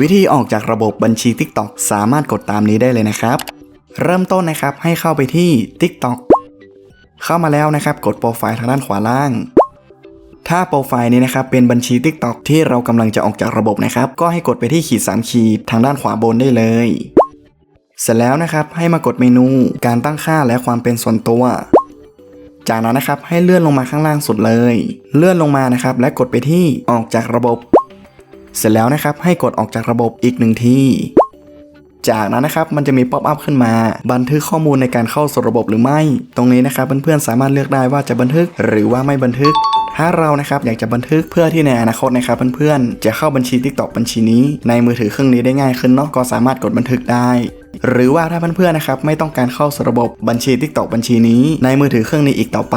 วิธีออกจากระบบบัญชี TikTok สามารถกดตามนี้ได้เลยนะครับ เริ่มต้นนะครับให้เข้าไปที่ TikTok เข้ามาแล้วนะครับกดโปรไฟล์ทางด้านขวาล่าง ถ้าโปรไฟล์นี้นะครับเป็นบัญชี TikTok ที่เรากำลังจะออกจากระบบนะครับ ก็ให้กดไปที่ขีด3ขีดทางด้านขวาบนได้เลย เสร็จแล้วนะครับให้มากดเมนูการตั้งค่าและความเป็นส่วนตัวจากนั้นนะครับให้เลื่อนลงมาข้างล่างสุดเลย เลื่อนลงมานะครับ และกดไปที่ออกจากระบบ เสร็จแล้วนะครับให้กดออกจากระบบอีกหนึ่งทีจากนั้นนะครับมันจะมีป๊อปอัพขึ้นมา บันทึกข้อมูลในการเข้าสู่ระบบหรือไม่ ตรงนี้นะครับเพื่อนๆสามารถเลือกได้ว่าจะบันทึกหรือว่าไม่บันทึก ถ้าเรานะครับอยากจะบันทึกเพื่อที่ในอนาคตนะครับเพื่อนๆจะเข้าบัญชี TikTok บัญชีนี้ในมือถือเครื่องนี้ได้ง่ายขึ้นเนาะก็สามารถกดบันทึกได้ หรือว่าถ้าเพื่อนๆนะครับไม่ต้องการเข้าสระบบบัญชี TikTok บัญชีนี้ ในมือถือเครื่องนี้อีกต่อไป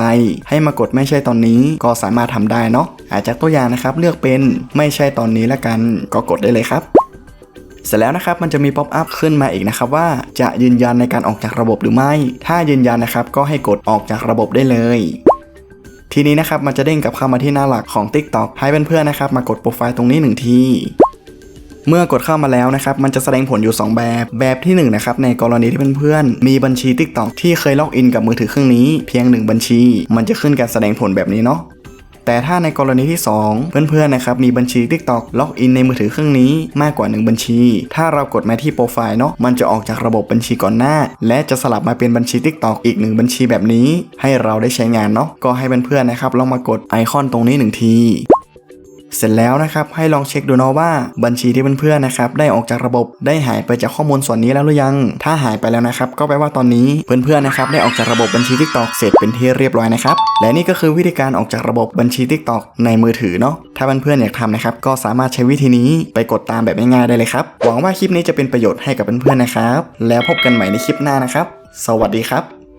ให้มากดไม่ใช่ตอนนี้ก็สามารถทำได้เนาะอาจจะตัวอย่างนะครับเลือกเป็นไม่ใช่ตอนนี้ละกันก็กดได้เลยครับเสร็จแล้วนะครับมันจะมีป๊อปอัพขึ้นมาอีกนะครับว่าจะยืนยันในการออกจากระบบหรือไม่ ถ้ายืนยันนะครับก็ให้กดออกจากระบบได้เลยทีนี้นะครับมันจะเด้งกลับเข้ามาที่หน้าหลักของ TikTok ให้เพื่อนๆนะครับมากดโปรไฟล์ตรงนี้หนึ่งที เมื่อกดเข้ามาแล้วนะครับ มันจะแสดงผลอยู่ 2 แบบ แบบที่1นนะครับ ในกรณีที่เพื่อนๆ มีบัญชี TikTok ที่เคยล็อกอินกับมือถือเครื่องนี้ เพียง 1 บัญชี มันจะขึ้นการแสดงผลแบบนี้เนาะแต่ถ้าในกรณีที่ 2 เพื่อนๆนะครับมีบัญชี TikTok ล็อกอินในมือถือเครื่องนี้มากกว่า 1 บัญชี ถ้าเรากดมาที่โปรไฟล์เนาะมันจะออกจากระบบบัญชีก่อนหน้า และจะสลับมาเป็นบัญชี TikTok อีก 1 บัญชีแบบนี้ ให้เราได้ใช้งานเนาะก็ให้เพื่อนๆนะครับลองมากดไอคอนตรงนี้หนึ่งที เสร็จแล้วนะครับให้ลองเช็คดูเนาะว่าบัญชีที่เพื่อนๆนะครับได้ออกจากระบบได้หายไปจากข้อมูลส่วนนี้แล้วหรือยัง ถ้าหายไปแล้วนะครับก็แปลว่าตอนนี้เพื่อนๆนะครับได้ออกจากระบบบัญชี TikTok เสร็จเป็นที่เรียบร้อยนะครับและนี่ก็คือวิธีการออกจากระบบบัญชี TikTok ในมือถือเนาะถ้าเพื่อนๆอยากทำนะครับก็สามารถใช้วิธีนี้ไปกดตามแบบง่ายๆได้เลยครับหวังว่าคลิปนี้จะเป็นประโยชน์ให้กับเพื่อนๆนะครับแล้วพบกันใหม่ในคลิปหน้านะครับ สวัสดีครับ